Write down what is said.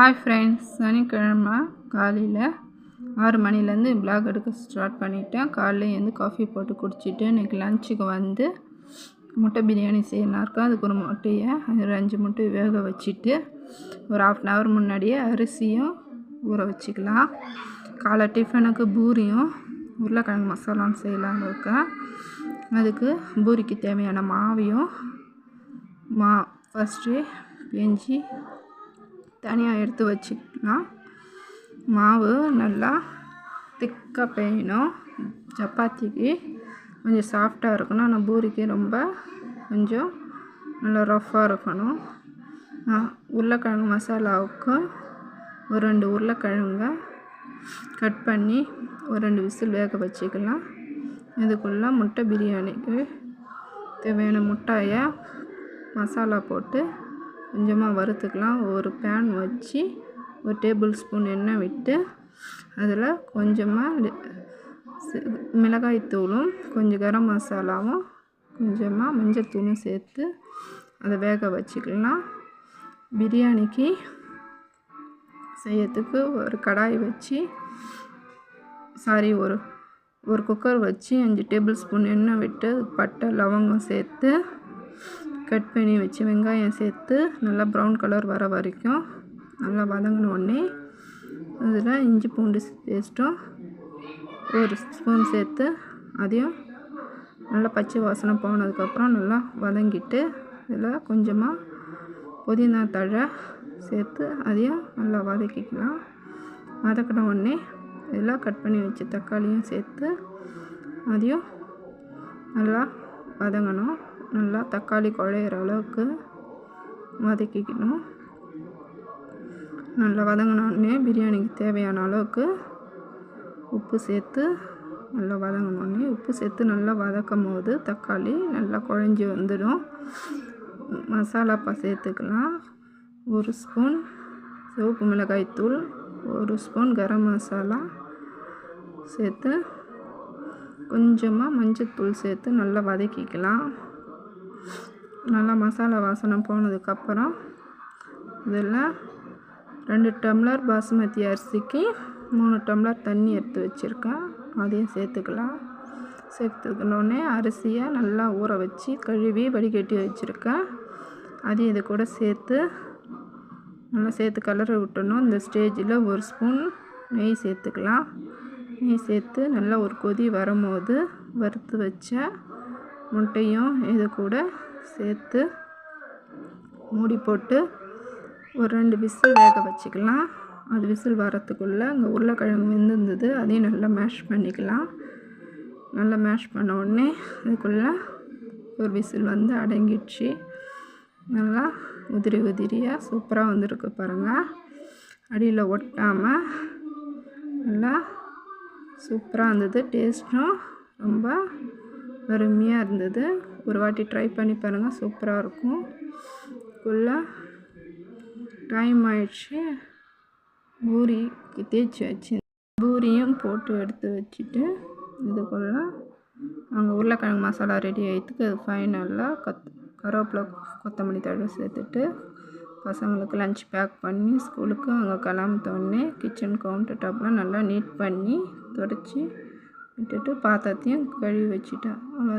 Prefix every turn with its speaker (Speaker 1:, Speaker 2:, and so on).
Speaker 1: Hi friends சனிக்கிழமை காலையில் ஆறு மணிலேருந்து பிளாக் எடுக்க ஸ்டார்ட் பண்ணிட்டேன். காலையில் வந்து காஃபி போட்டு குடிச்சிட்டு இன்றைக்கி லஞ்சுக்கு வந்து முட்டை பிரியாணி செய்யலாம் இருக்கேன். அதுக்கு ஒரு முட்டையை ஒரு அஞ்சு முட்டை வேக வச்சுட்டு ஒரு ஆஃப் அன் ஹவர் முன்னாடியே அரிசியும் ஊற வச்சுக்கலாம். காலை டிஃபனுக்கு பூரியும் உருளைக்கிழங்கு மசாலான்னு செய்யலான்னு இருக்கேன். அதுக்கு பூரிக்கு தேவையான மாவையும் மா ஃபஸ்ட்டு பெஞ்சி தனியாக எடுத்து வச்சுக்கலாம் மாவு நல்லா திக்காக பெய்யணும் சப்பாத்திக்கு கொஞ்சம் சாஃப்டாக இருக்கணும். ஆனால் பூரிக்கு ரொம்ப கொஞ்சம் நல்லா ரஃப்பாக இருக்கணும். உருளைக்கிழங்கு மசாலாவுக்கு ஒரு ரெண்டு உருளைக்கிழங்க கட் பண்ணி ஒரு ரெண்டு விசில் வேக வச்சுக்கலாம். இதுக்குள்ளே முட்டை பிரியாணிக்கு தேவையான முட்டையை மசாலா போட்டு கொஞ்சமாக வறுத்துக்கலாம். ஒரு பேன் வச்சு ஒரு டேபிள் ஸ்பூன் எண்ணெய் விட்டு அதில் கொஞ்சமாக மிளகாய்த்தூளும் கொஞ்சம் கரம் மசாலாவும் கொஞ்சமாக மஞ்சத்தூளும் சேர்த்து அதை வேக வச்சுக்கலாம். பிரியாணிக்கு செய்யறதுக்கு ஒரு கடாய் வச்சு சாரி ஒரு ஒரு குக்கர் வச்சு அஞ்சு டேபிள் ஸ்பூன் எண்ணெய் விட்டு பட்டை லவங்கம் சேர்த்து கட் பண்ணி வச்சு வெங்காயம் சேர்த்து நல்லா ப்ரௌன் கலர் வர வரைக்கும் நல்லா வதங்கினோடனே அதில் இஞ்சி பூண்டு பேஸ்ட்டும் ஒரு ஸ்பூன் சேர்த்து அதையும் நல்லா பச்சை வாசனை போனதுக்கப்புறம் நல்லா வதங்கிட்டு இதில் கொஞ்சமாக புதினா தழை சேர்த்து அதையும் நல்லா வதக்கிக்கலாம். வதக்கின உடனே இதில் கட் பண்ணி வச்சு தக்காளியும் சேர்த்து அதையும் நல்லா வதங்கணும். நல்லா தக்காளி குழையிற அளவுக்கு வதக்கிக்கணும். நல்லா வதங்கினோடனே பிரியாணிக்கு தேவையான அளவுக்கு உப்பு சேர்த்து நல்லா வதங்கினோடனே உப்பு சேர்த்து நல்லா வதக்கும் போது தக்காளி நல்லா குழஞ்சி வந்துடும். மசாலாப்பா சேர்த்துக்கலாம். ஒரு ஸ்பூன் சிவப்பு மிளகாய் தூள் ஒரு ஸ்பூன் கரம் மசாலா சேர்த்து கொஞ்சமாக மஞ்சத்தூள் சேர்த்து நல்லா வதக்கிக்கலாம். நல்லா மசாலா வாசனை போனதுக்கப்புறம் இதில் ரெண்டு டம்ளர் பாசுமதி அரிசிக்கு மூணு டம்ளர் தண்ணி எடுத்து வச்சுருக்கேன். அதையும் சேர்த்துக்கலாம். சேர்த்துக்கணுன்னே அரிசியை நல்லா ஊற வச்சு கழுவி வடிகட்டி வச்சுருக்கேன். அதையும் இது கூட சேர்த்து நல்லா சேர்த்து கலரை விட்டணும் இந்த ஸ்டேஜில் ஒரு ஸ்பூன் நெய் சேர்த்துக்கலாம். நெய் சேர்த்து நல்லா ஒரு கொதி வரும்போது வறுத்து வச்ச முட்டையும் இது கூட சேர்த்து மூடி போட்டு ஒரு ரெண்டு விசில் வேக வச்சுக்கலாம். அது விசில் வரத்துக்குள்ளே அங்கே உருளைக்கிழங்கு வெந்திருந்தது அதையும் நல்லா மேஷ் பண்ணிக்கலாம். நல்லா மேஷ் பண்ண உடனே இதுக்குள்ளே ஒரு விசில் வந்து அடங்கிடுச்சு. நல்லா உதிரி உதிரியாக சூப்பராக வந்திருக்கு பாருங்கள் அடியில் ஒட்டாமல் நல்லா சூப்பராக இருந்தது டேஸ்ட்டும் ரொம்ப அருமையாக இருந்தது. ஒரு வாட்டி ட்ரை பண்ணி பாருங்கள் சூப்பராக இருக்கும். ஃபுல்லாக டைம் ஆயிடுச்சு. பூரிக்கு தேய்ச்சி வச்சு பூரியும் போட்டு எடுத்து வச்சுட்டு இதுக்குள்ளே அங்கே உருளைக்கிழங்கு மசாலா ரெடி ஆகிட்டுக்கு அது ஃபைனலாக கத் கருவேப்பிலை கொத்தமல்லி தழை சேர்த்துட்டு பசங்களுக்கு லஞ்ச் பேக் பண்ணி ஸ்கூலுக்கு அங்கே கிளம்பித்தோடனே கிச்சன் கவுண்டர் டாப்லாம் நல்லா நீட் பண்ணி தொடச்சி விட்டுட்டு பாத்திரத்தையும் கழுவி வச்சுட்டா. அவ்வளோ